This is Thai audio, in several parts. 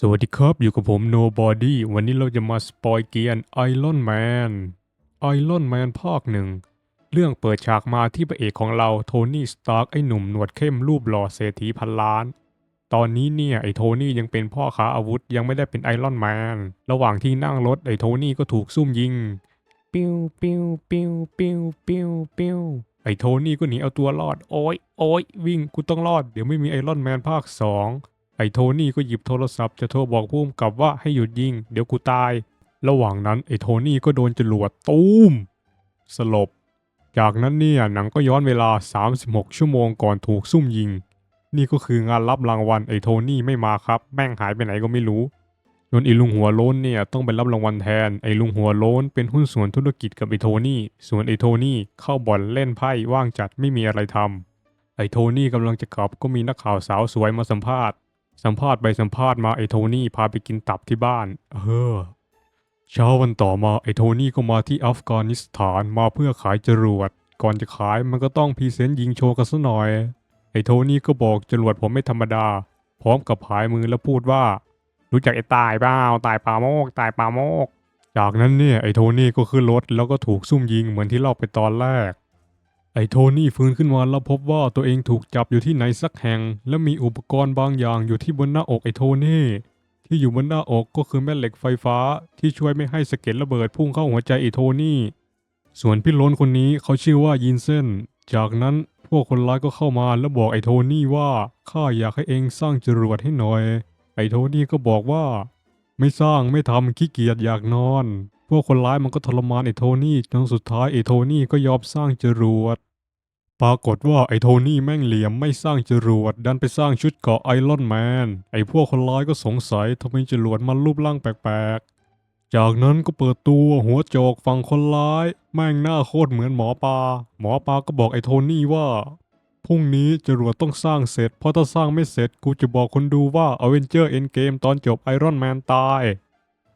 สวัสดีครับ อยู่กับผม Nobody วันนี้เราจะมาสปอยเกียน Iron Man Iron Man ภาคหนึ่ง เรื่องเปิดฉากมาที่พระเอกของเราโทนี่สตาร์กไอ้หนุ่มหนวดเข้มรูปหล่อเศรษฐีพันล้าน ตอนนี้เนี่ย ไอ้โทนี่ยังเป็นพ่อค้าอาวุธยังไม่ได้เป็นไอรอนแมนระหว่างที่นั่งรถไอ้โทนี่ก็ถูกซุ่มยิง ปิ้วปิ้วปิ้วปิ้วปิ้วปิ้วไอ้โทนี่ก็หนีเอาตัวรอด โอ้ยโอ้ยวิ่งกูต้องรอด เดี๋ยวไม่มีไอรอนแมนภาคสอง ไอ้โทนี่ก็หยิบโทรศัพท์จะโทรบอกผู้กำกับว่าให้หยุดยิง เดี๋ยวกูตาย ระหว่างนั้นไอ้โทนี่ก็โดนจรวดตูมสลบ จากนั้นเนี่ยหนังก็ย้อนเวลา 36 ชั่วโมงก่อนถูกซุ่มยิง นี่ก็คืองานรับรางวัลไอ้โทนี่ไม่มาครับ แม่งหายไปไหนก็ไม่รู้จนไอ้ลุงหัวโล้นเนี่ยต้องไปรับรางวัลแทนไอ้ลุงหัวโล้นเป็นหุ้นส่วนธุรกิจกับไอ้โทนี่ ส่วนไอ้โทนี่เข้าบ่อนเล่นไพ่ว่างจัดไม่มีอะไรทำไอ้โทนี่กำลังจะกลับก็มีนักข่าวสาวสวยมาสัมภาษณ์ สัมภาษณ์ไปสัมภาษณ์มาไอ้โทนี่พาไปกินตับที่บ้าน เออ เช้าวันต่อมาไอ้โทนี่ก็มาที่อัฟกานิสถานมาเพื่อขายจรวด ก่อนจะขายมันก็ต้องพรีเซนต์ยิงโชว์กันซะหน่อย ไอ้โทนี่ก็บอกจรวดผมไม่ธรรมดา พร้อมกับผายมือแล้วพูดว่า รู้จักไอ้ตายเปล่าตายปลาโมก ตายปลาโมก จากนั้นเนี่ยไอ้โทนี่ก็ขึ้นรถแล้วก็ถูกซุ่มยิงเหมือนที่เล่าไปตอนแรก ไอ้โทนี่ฟื้นขึ้นมาแล้วพบว่าตัวเองถูกจับอยู่ที่ไหนสักแห่ง และมีอุปกรณ์บางอย่างอยู่ที่บนหน้าอกไอ้โทนี่ที่อยู่บนหน้าอกก็คือแม่เหล็กไฟฟ้าที่ช่วยไม่ให้สะเก็ดระเบิดพุ่งเข้าหัวใจไอ้โทนี่ ส่วนพี่ล้นคนนี้เขาชื่อว่ายินเซนจากนั้นพวกคนร้ายก็เข้ามาแล้วบอกไอ้โทนี่ว่าข้าอยากให้เองสร้างจรวดให้หน่อย ไอ้โทนี่ก็บอกว่า ไม่สร้างไม่ทำขี้เกียจอยากนอน พวกคนร้ายมันก็ทรมานไอ้โทนี่จนสุดท้ายไอ้โทนี่ก็ยอมสร้างจรวด ปรากฏว่าไอ้โทนี่แม่งเหลี่ยมไม่สร้างจรวด ดันไปสร้างชุดเกาะไอรอนแมน ไอ้พวกคนร้ายก็สงสัยทำไมจรวดมันรูปร่างแปลกๆ จากนั้นก็เปิดตัวหัวโจกฝั่งคนร้าย แม่งหน้าโคตรเหมือนหมอปลาหมอปลาก็บอกไอ้โทนี่ว่าพรุ่งนี้จรวดต้องสร้างเสร็จ เพราะถ้าสร้างไม่เสร็จกูจะบอกคนดูว่าอเวนเจอร์เอ็นเกมตอนจบไอรอนแมนตาย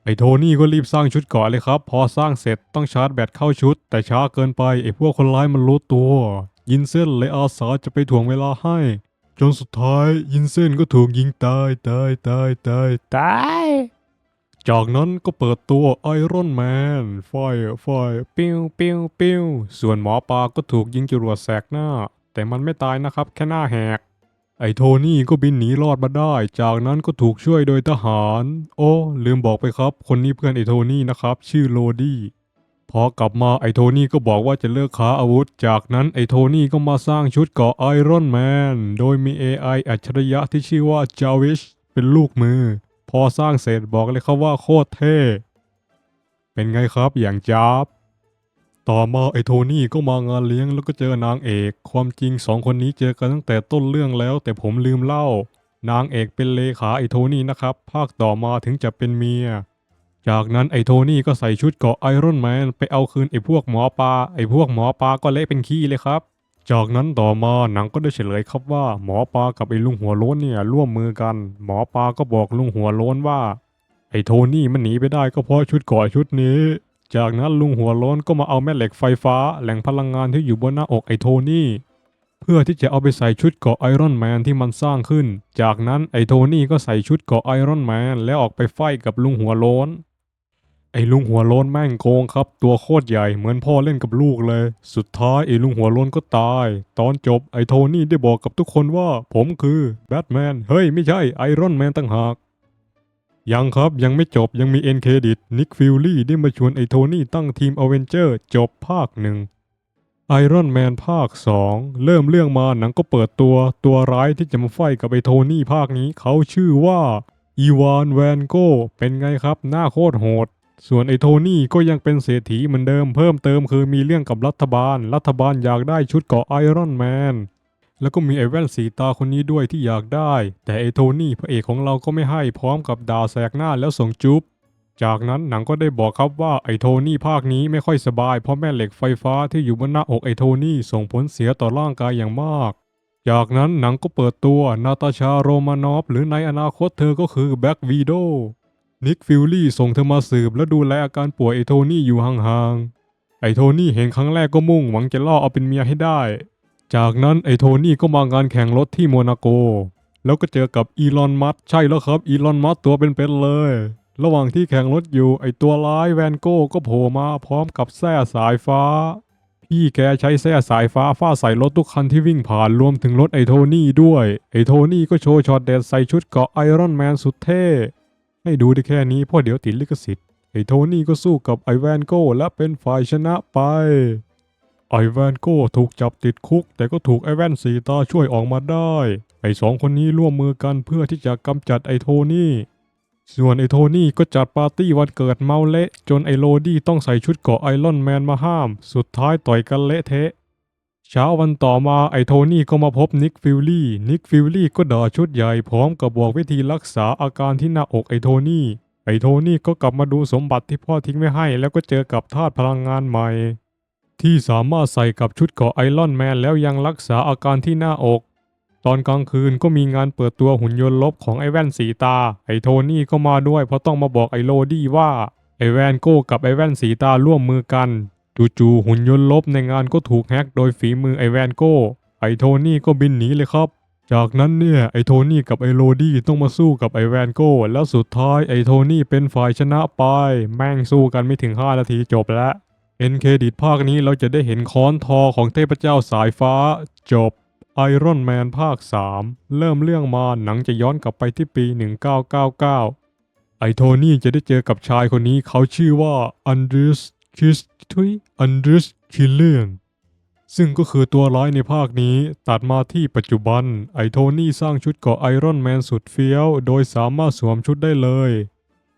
ไอ้โทนี่ก็รีบสร้างชุดกราะเลยครับ พอสร้างเสร็จต้องชาร์จแบตเข้าชุด แต่ช้าเกินไปไอ้พวกคนร้ายมันรู้ตัว ยินเส้นเลยอาสาจะไปถ่วงเวลาให้ จนสุดท้ายยินเส้นก็ถูกยิงตายตายตายตายตายจากนั้นก็เปิดตัวไอรอนแมนไฟไฟปิ้วปิ้วปิ้วส่วนหมอปลาก็ถูกยิงจรวดแสกหน้า แต่มันไม่ตายนะครับแค่หน้าแหก ไอโทนี่ก็บินหนีรอดมาได้ จากนั้นก็ถูกช่วยโดยทหาร โอ้ลืมบอกไปครับ คนนี้เพื่อนไอโทนี่นะครับ ชื่อโรดี้ พอกลับมาไอโทนี่ก็บอกว่าจะเลิกค้าอาวุธ จากนั้นไอโทนี่ก็มาสร้างชุดเกราะไอรอนแมน โดยมี AI อัจฉริยะที่ชื่อว่าจาวิชเป็นลูกมือ พอสร้างเสร็จบอกเลยครับว่าโคตรเท่ เป็นไงครับอย่างจ๊าบต่อมาไอโทนี่ก็มางานเลี้ยงแล้วก็เจอนางเอก ความจริงสองคนนี้เจอกันตั้งแต่ต้นเรื่องแล้ว แต่ผมลืมเล่า นางเอกเป็นเลขาไอโทนี่นะครับ ภาคต่อมาถึงจะเป็นเมีย จากนั้นไอ้โทนี่ก็ใส่ชุดเกราะไอรอนแมนไปเอาคืนไอ้พวกหมอปลาไอ้พวกหมอปลาก็เละเป็นขี้เลยครับ จากนั้นต่อมาหนังก็ได้เฉลยครับว่า หมอปลากับไอ้ลุงหัวโล้นเนี่ยร่วมมือกัน หมอปลาก็บอกลุงหัวโล้นว่า ไอ้โทนี่มันหนีไปได้ก็เพราะชุดเกราะชุดนี้ จากนั้นลุงหัวโล้นก็มาเอาแม่เหล็กไฟฟ้าแหล่งพลังงานที่อยู่บนหน้าอกไอ้โทนี่เพื่อที่จะเอาไปใส่ชุดเกราะไอรอนแมนที่มันสร้างขึ้น จากนั้นไอ้โทนี่ก็ใส่ชุดเกราะไอรอนแมนแล้วออกไปไฟกับลุงหัวโล้น ไอ้ลุงหัวโล้นแม่งโกงครับ ตัวโคตรใหญ่เหมือนพ่อเล่นกับลูกเลย สุดท้ายไอ้ลุงหัวโล้นก็ตาย ตอนจบไอ้โทนี่ได้บอกกับทุกคนว่า ผมคือแบทแมน เฮ้ยไม่ใช่ไอรอนแมนต่างหาก ยังครับยังไม่จบยังมีเอ็นเครดิตนิกฟิลลี่ได้มาชวนไอ้โทนี่ตั้งทีมอเวนเจอร์จบภาคหนึ่งไอรอนแมนภาค 2 เริ่มเรื่องมาหนังก็เปิดตัวตัวร้ายที่จะมาไฟกับไอ้โทนี่ภาคนี้เขาชื่อว่าอีวานแวนโกเป็นไงครับ หน้าโคตรโหด ส่วนไอ้โทนี่ก็ยังเป็นเศรษฐีเหมือนเดิมเพิ่มเติมคือมีเรื่องกับรัฐบาล รัฐบาลอยากได้ชุดเกาะไอรอนแมนแล้วก็มีไอ้แว่นสีตาคนนี้ด้วยที่อยากได้ แต่ไอ้โทนี่พระเอกของเราก็ไม่ให้พร้อมกับด่าแสกหน้าแล้วส่งจุ๊บจากนั้นหนังก็ได้บอกครับว่าไอ้โทนี่ภาคนี้ไม่ค่อยสบายเพราะแม่เหล็กไฟฟ้าที่อยู่บนหน้าอกไอ้โทนี่ส่งผลเสียต่อร่างกายอย่างมาก จากนั้นหนังก็เปิดตัวนาตาชาโรมานอฟหรือในอนาคตเธอก็คือแบ็กวีโด นิกฟิลลี่ส่งเธอมาสืบและดูแลอาการป่วยไอโทนี่อยู่ห่างๆ ไอโทนี่เห็นครั้งแรกก็มุ่งหวังจะล่อเอาเป็นเมียให้ได้ จากนั้นไอโทนี่ก็มางานแข่งรถที่โมนาโก แล้วก็เจอกับอีลอนมัสใช่แล้วครับอีลอนมัสตัวเป็นๆเลย ระหว่างที่แข่งรถอยู่ไอตัวร้ายแวนโก้ก็โผล่มาพร้อมกับแส้สายฟ้า พี่แกใช้แส้สายฟ้าฟาดใส่รถทุกคันที่วิ่งผ่านรวมถึงรถไอโทนี่ด้วยไอโทนี่ก็โชว์ช็อตเด็ดใส่ชุดเกาะไอรอนแมนสุดเท่ ให้ดูได้แค่นี้เพราะเดี๋ยวติดลิขสิทธิ์ไอโทนี่ก็สู้กับไอแวนโก้และเป็นฝ่ายชนะไป ไอแวนโก้ถูกจับติดคุก แต่ก็ถูกไอแวนสีตาช่วยออกมาได้ ไอสองคนนี้ร่วมมือกันเพื่อที่จะกำจัดไอโทนี่ ส่วนไอโทนี่ก็จัดปาร์ตี้วันเกิดเมาเละ จนไอโรดี้ต้องใส่ชุดเกาะไอรอนแมนมาห้าม สุดท้ายต่อยกันเละเทะ เช้าวันต่อมาไอโทนี่ก็มาพบนิกฟิลลี่ นิกฟิลลี่ก็ด่าชุดใหญ่พร้อมกับบอกวิธีรักษาอาการที่หน้าอกไอโทนี่ ไอโทนี่ก็กลับมาดูสมบัติที่พ่อทิ้งไว้ให้ แล้วก็เจอกับธาตุพลังงานใหม่ ที่สามารถใส่กับชุดเกาะไอรอนแมนแล้วยังรักษาอาการที่หน้าอก ตอนกลางคืนก็มีงานเปิดตัวหุ่นยนต์ลบของไอแว่นสีตา ไอโทนี่ก็มาด้วยเพราะต้องมาบอกไอโรดี้ว่าไอแวนโก้กับไอแว่นสีตาร่วมมือกัน จู่ๆหุ่นยนต์ลบในงานก็ถูกแฮกโดยฝีมือไอแวนโก้ ไอโทนี่ก็บินหนีเลยครับ จากนั้นเนี่ยไอโทนี่กับไอโรดี้ต้องมาสู้กับไอแวนโก้ แล้วสุดท้ายไอโทนี่เป็นฝ่ายชนะไป แม่งสู้กันไม่ถึง 5 นาทีจบแล้วเอ็นเครดิตภาคนี้เราจะได้เห็นค้อนทอของเทพเจ้าสายฟ้า จบไอรอนแมนภาค 3 เริ่มเรื่องมาหนังจะย้อนกลับไปที่ปี 1999 ไอโทนี่จะได้เจอกับชายคนนี้เขาชื่อว่าอันดริส คิสทุยอันดริสคิลเลียนซึ่งก็คือตัวร้ายในภาคนี้ ตัดมาที่ปัจจุบัน ไอโทนี่สร้างชุดเกราะไอรอนแมนสุดเฟี้ยว โดยสามารถสวมชุดได้เลย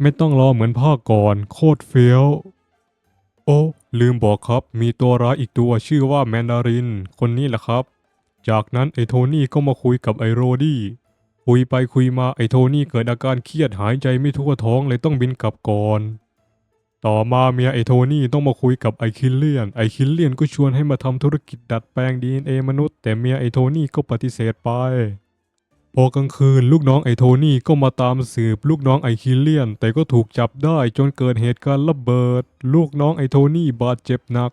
ไม่ต้องรอเหมือนภาคก่อน โคตรเฟี้ยว โอ้ลืมบอกครับ มีตัวร้ายอีกตัวชื่อว่าแมนดาริน คนนี้แหละครับ จากนั้นไอโทนี่ก็มาคุยกับไอโรดี้คุยไปคุยมาไอโทนี่เกิดอาการเครียดหายใจไม่ทั่วท้องเลยต้องบินกลับก่อน ต่อมาเมียไอโทนี่ต้องมาคุยกับไอคิลเลียน ไอคิลเลียนก็ชวนให้มาทำธุรกิจดัดแปลง DNA มนุษย์ แต่เมียไอโทนี่ก็ปฏิเสธไป พอกลางคืนลูกน้องไอโทนี่ก็มาตามสืบลูกน้องไอคิลเลียน แต่ก็ถูกจับได้จนเกิดเหตุการณ์ระเบิด ลูกน้องไอโทนี่บาดเจ็บหนัก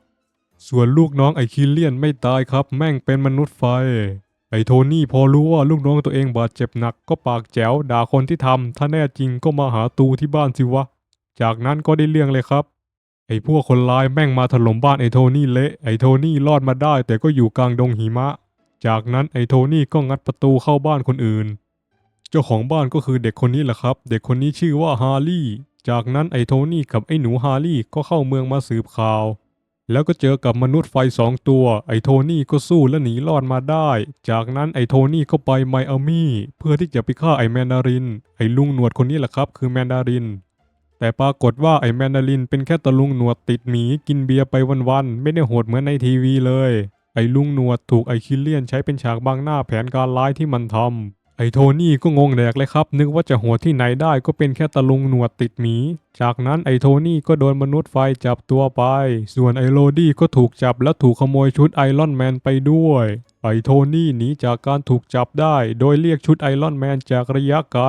ส่วนลูกน้องไอคิลเลียนไม่ตายครับ แม่งเป็นมนุษย์ไฟไอโทนี่พอรู้ว่าลูกน้องตัวเองบาดเจ็บหนักก็ปากแจ๋วด่าคนที่ทำถ้าแน่จริงก็มาหาตูที่บ้านสิวะ จากนั้นก็ได้เรื่องเลยครับ ไอ้พวกคนร้ายแม่งมาถล่มบ้านไอ้โทนี่เละ ไอ้โทนี่รอดมาได้ แต่ก็อยู่กลางดงหิมะ จากนั้นไอ้โทนี่ก็งัดประตูเข้าบ้านคนอื่น เจ้าของบ้านก็คือเด็กคนนี้แหละครับ เด็กคนนี้ชื่อว่าฮาร์ลี่ จากนั้นไอ้โทนี่กับไอ้หนูฮาร์ลี่ก็เข้าเมืองมาสืบข่าว แล้วก็เจอกับมนุษย์ไฟสองตัว ไอ้โทนี่ก็สู้และหนีรอดมาได้ จากนั้นไอ้โทนี่ก็ไปไมอามี่เพื่อที่จะไปฆ่าไอ้แมนดาริน ไอ้ลุงหนวดคนนี้แหละครับ คือแมนดาริน แต่ปรากฏว่าไอแมนดารินเป็นแค่ตะลุงหนวดติดหมีกินเบียร์ไปวันๆ ไม่ได้โหดเหมือนในทีวีเลย ไอลุงหนวดถูกไอคิลเลียนใช้เป็นฉากบังหน้าแผนการร้ายที่มันทำไอโทนี่ก็งงแดกเลยครับ นึกว่าจะโหดที่ไหนได้ก็เป็นแค่ตะลุงหนวดติดหมี จากนั้นไอโทนี่ก็โดนมนุษย์ไฟจับตัวไป ส่วนไอโรดี้ก็ถูกจับและถูกขโมยชุดไอรอนแมนไปด้วยไอโทนี่หนีจากการถูกจับได้ โดยเรียกชุดไอรอนแมนจากระยะไกล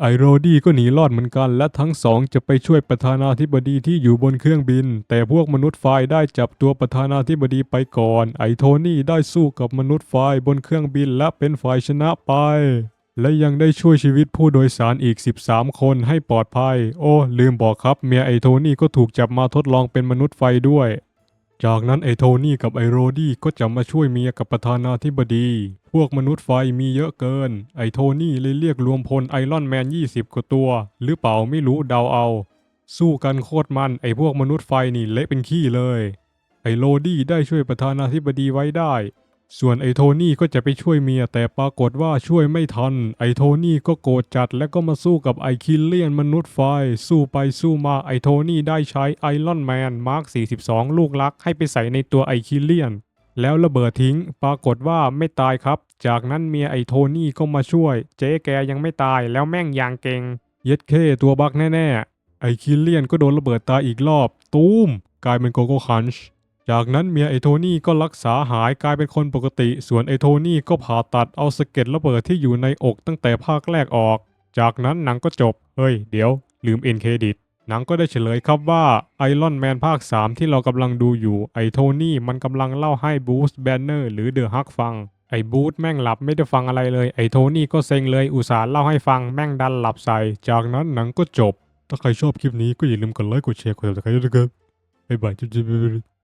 ไอโรดี้ก็หนีรอดเหมือนกัน และทั้งสองจะไปช่วยประธานาธิบดีที่อยู่บนเครื่องบิน แต่พวกมนุษย์ไฟได้จับตัวประธานาธิบดีไปก่อน ไอโทนี่ได้สู้กับมนุษย์ไฟบนเครื่องบินและเป็นฝ่ายชนะไป และยังได้ช่วยชีวิตผู้โดยสารอีก 13 คนให้ปลอดภัย โอ้ ลืมบอกครับ เมียไอโทนี่ก็ถูกจับมาทดลองเป็นมนุษย์ไฟด้วย จากนั้นไอโทนี่กับไอโรดี้ก็จะมาช่วยเมียกับประธานาธิบดี พวกมนุษย์ไฟมีเยอะเกิน ไอโทนี่เลยเรียกรวมพลไอรอนแมน 20 กว่าตัว หรือเปล่าไม่รู้เดาเอา สู้กันโคตรมันไอพวกมนุษย์ไฟนี่เละเป็นขี้เลย ไอโรดี้ได้ช่วยประธานาธิบดีไว้ได้ ส่วนไอโทนี่ก็จะไปช่วยเมียแต่ปรากฏว่าช่วยไม่ทัน ไอโทนี่ก็โกรธจัดและก็มาสู้กับไอคิลเลียนมนุษย์ไฟ สู้ไปสู้มาไอโทนี่ได้ใช้ไอรอนแมนมาร์ค 42 ลูกลักให้ไปใส่ในตัวไอคิลเลียน แล้วระเบิดทิ้ง ปรากฏว่าไม่ตายครับ จากนั้นเมียไอโทนี่ก็มาช่วย เจ๊แกยังไม่ตายแล้วแม่งยางเก่งเย็ดเคตัวบักแน่ๆไอคิลเลียนก็โดนระเบิดตายอีกรอบ ตูมกลายเป็นโกโก้คันช์ จากนั้นเมียไอโทนี่ก็รักษาหายกลายเป็นคนปกติ ส่วนไอโทนี่ก็ผ่าตัดเอาสะเก็ดระเบิดที่อยู่ในอกตั้งแต่ภาคแรกออก จากนั้นหนังก็จบ เฮ้ย เดี๋ยว ลืมเอ็นเครดิต หนังก็ได้เฉลยครับว่าไอรอนแมนภาค 3 ที่เรากำลังดูอยู่ ไอโทนี่มันกำลังเล่าให้บูสแบนเนอร์หรือเดอะฮักฟัง ไอบูธแม่งหลับไม่ได้ฟังอะไรเลย ไอโทนี่ก็เซ็งเลย อุตส่าห์เล่าให้ฟังแม่งดันหลับใส่ จากนั้นหนังก็จบ ถ้าใครชอบคลิปนี้ก็อย่าลืมกดไลค์ กดแชร์ กดติดตามด้วยนะครับบ๊ายบายจุ๊บ